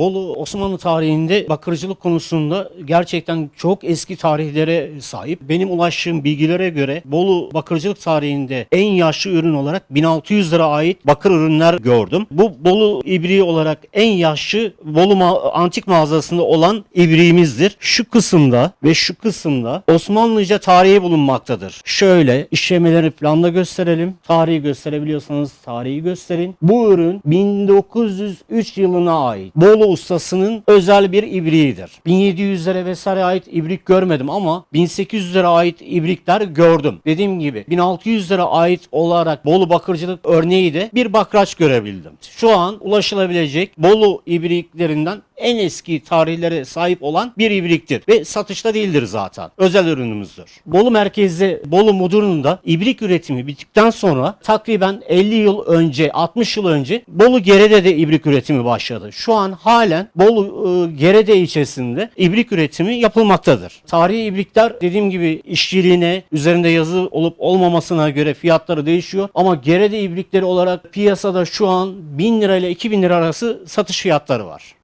Bolu Osmanlı tarihinde bakırcılık konusunda gerçekten çok eski tarihlere sahip. Benim ulaştığım bilgilere göre Bolu bakırcılık tarihinde en yaşlı ürün olarak 1600'lere ait bakır ürünler gördüm. Bu Bolu ibriği olarak en yaşlı Bolu ma- antik mağazasında olan ibriğimizdir. Şu kısımda ve şu kısımda Osmanlıca tarihi bulunmaktadır. Şöyle işlemeleri planda gösterelim. Tarihi gösterebiliyorsanız tarihi gösterin. Bu ürün 1903 yılına ait. Bolu ustasının özel bir ibriğidir. 1700'lere vesaire ait ibrik görmedim ama 1800'lere ait ibrikler gördüm. Dediğim gibi 1600'lere ait olarak Bolu bakırcılık örneği de bir bakraç görebildim. Şu an ulaşılabilecek Bolu ibriklerinden en eski tarihlere sahip olan bir ibriktir ve satışta değildir zaten. Özel ürünümüzdür. Bolu merkezli Bolu Mudurnu'nda ibrik üretimi bittikten sonra takriben 50 yıl önce 60 yıl önce Bolu Gerede de ibrik üretimi başladı. Şu an halen Bolu e, Gerede ilçesinde ibrik üretimi yapılmaktadır. Tarihi ibrikler dediğim gibi işçiliğine, üzerinde yazı olup olmamasına göre fiyatları değişiyor. Ama Gerede ibrikleri olarak piyasada şu an 1000 lira ile 2000 lira arası satış fiyatları var.